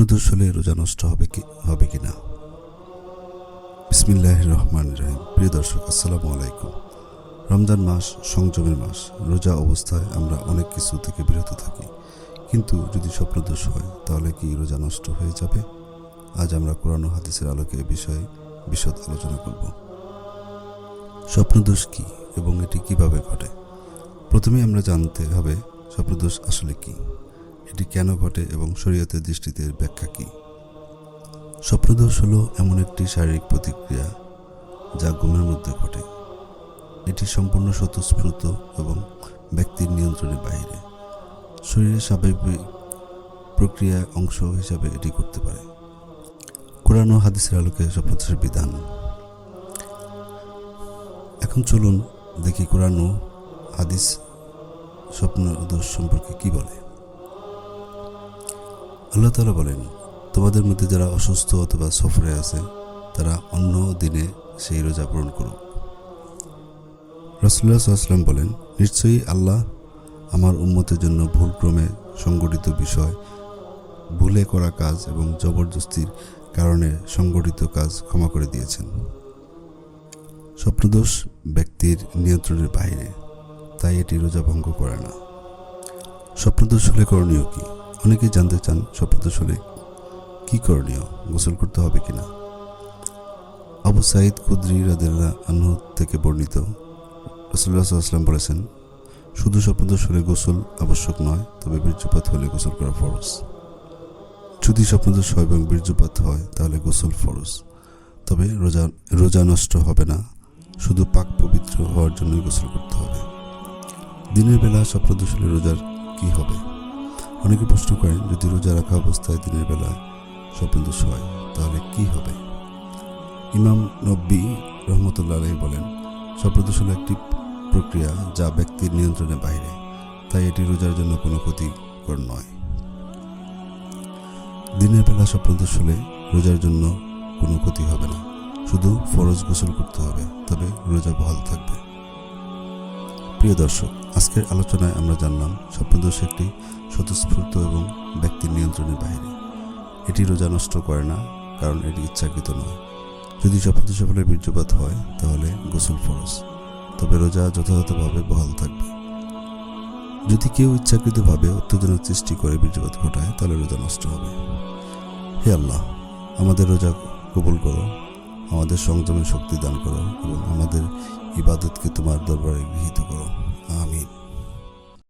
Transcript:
স্বপ্নদোষ হলে রোজা নষ্ট হবে কি হবে কি না বিসমিল্লাহ রহমান রহিম। প্রিয় দর্শক, আসসালামু আলাইকুম। রমজান মাস, সংযমের মাস, রোজা অবস্থায় আমরা অনেক কিছু থেকে বিরত থাকি। কিন্তু যদি স্বপ্নদোষ হয়, তাহলে কি রোজা নষ্ট হয়ে যাবে? আজ আমরা কোরআন হাদিসের আলোকে এ বিষয়ে বিশদ আলোচনা করব। স্বপ্নদোষ কি এবং এটি কীভাবে ঘটে? প্রথমে আমরা জানতে হবে স্বপ্নদোষ আসলে কি। এটি কেন ঘটে এবং শরীয়তের দৃষ্টিতে এর ব্যাখ্যা কী? স্বপ্নদোষ হলো এমন একটি শারীরিক প্রতিক্রিয়া যা ঘুমের মধ্যে ঘটে। এটি সম্পূর্ণ স্বতঃস্ফূর্ত এবং ব্যক্তির নিয়ন্ত্রণের বাইরে শরীরের স্বাভাবিক প্রক্রিয়া অংশ হিসাবে এটি করতে পারে। কোরআন ও হাদিসের আলোকে স্বপ্নদোষের বিধান। এখন চলুন দেখি কোরআন ও হাদিস স্বপ্নদোষ সম্পর্কে কি বলে। আল্লাহ তালা বলেন, তোমাদের মধ্যে যারা অসুস্থ অথবা সফরে আছে, তারা অন্য দিনে সেই রোজা পূরণ করুক। রসুল্লাহ সাল্লাম বলেন, নিশ্চয়ই আল্লাহ আমার উন্মতের জন্য ভুলক্রমে সংগঠিত বিষয়, ভুলে করা কাজ এবং জবরদস্তির কারণে সংগঠিত কাজ ক্ষমা করে দিয়েছেন। স্বপ্নদোষ ব্যক্তির নিয়ন্ত্রণের বাইরে, তাই এটি রোজা ভঙ্গ করে না। স্বপ্নদোষ হলে করণীয় কি? অনেকেই জানতে চান স্বপ্নদোষ হলে কি করণীয়? গোসল করতে হবে কিনা? আবু সাইদ কুদ্রি রাদিল্লাহ আনহু থেকে বর্ণিত। রসুল্লাহ সাল্লাম বলেছেন, শুধু স্বপ্নদোষ হলে গোসল আবশ্যক নয়, তবে বীর্যপাত হলে গোসল করা ফরজ। যদি স্বপ্নদোষ হয় এবং বীর্যপাত হয়, তাহলে গোসল ফরজ। তবে রোজা রোজা নষ্ট হবে না। শুধু পাক পবিত্র হওয়ার জন্যই গোসল করতে হবে। দিনের বেলা স্বপ্নদোষ রোজার কি হবে? অনেকে প্রশ্ন করেন, যদি রোজা রাখা অবস্থায় দিনের বেলা স্বপ্ন স্বপ্নদোষ হয়, তাহলে কি হবে? ইমাম নব্বী রহমতুল্লাহ আলাই বলেন স্বপ্নদোষ হলো একটি প্রক্রিয়া যা ব্যক্তির নিয়ন্ত্রণের বাইরে, তাই এটি রোজার জন্য কোনো ক্ষতিকর নয়। দিনের বেলা স্বপ্ন স্বপ্নদোষ হলে রোজার জন্য কোনো ক্ষতি হবে না। শুধু ফরজ গোসল করতে হবে, তবে রোজা বহাল থাকবে। প্রিয় দর্শক, আজকের আলোচনায় আমরা জানলাম স্বপ্নদোষ একটি স্বতঃস্ফূর্ত এবং ব্যক্তির নিয়ন্ত্রণের বাইরে এটি রোজা নষ্ট করে না, কারণ এটি ইচ্ছাকৃত নয়। যদি স্বপ্নদোষ বীর্যপাত হয়, তাহলে গোসল ফরজ। তবে রোজা যথাযথভাবে বহাল থাকবে। যদি কেউ ইচ্ছাকৃতভাবে উত্তেজনা সৃষ্টি করে বীর্যপাত ঘটায়, তাহলে রোজা নষ্ট হবে। হে আল্লাহ, আমাদের রোজা কবুল করো, আমাদের সংযমের শক্তি দান করো এবং আমাদের ইবাদতকে তোমার দরবারে গৃহীত করো।